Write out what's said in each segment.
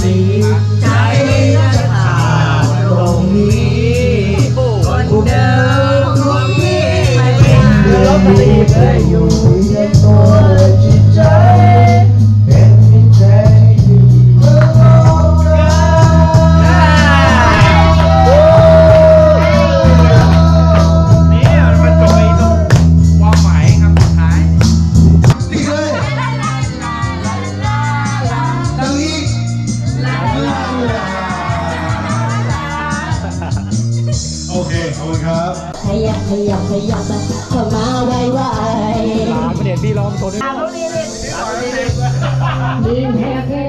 สีใจจะขาดตรงนี้คนเดิมคนนี้ไม่เป็นเรื่องดีเลย ขยับขยับเข้ามาไวไวหลานไม่เด็ดพี่ร้องโซนนี่ Big happy.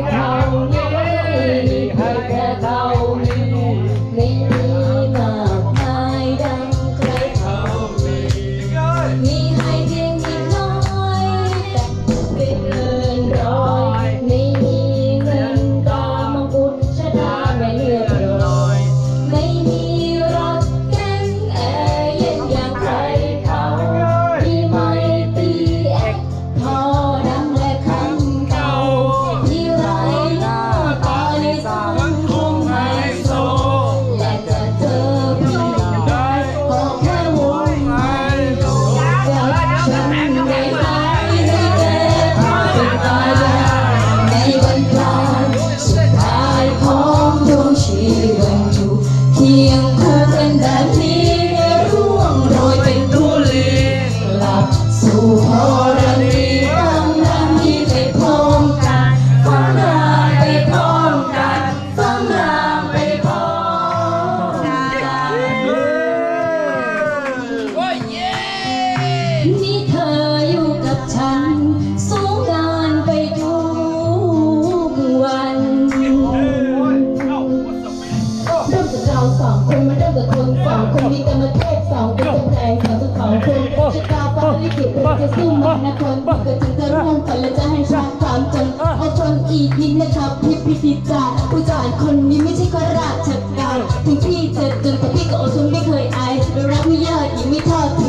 สองคนมาเริ่มกับคนสองคนมีกรรมเทพสองคนจะแปลงสองสองคนจะตาฟ้าลิขิตจะสู้มันนะคนบอกกับจึงจะร่วมกันและจะให้ชาติามจนเอาชนอีกนิดนะครับพี่พี่ดีจ่าผู้จ่าคนนี้ไม่ใช่ข้าราชการถึงพี่จะจนแต่พี่ก็อดทนไม่เคยอายรักไม่ยากยิ่งไม่ทอดทิ้ง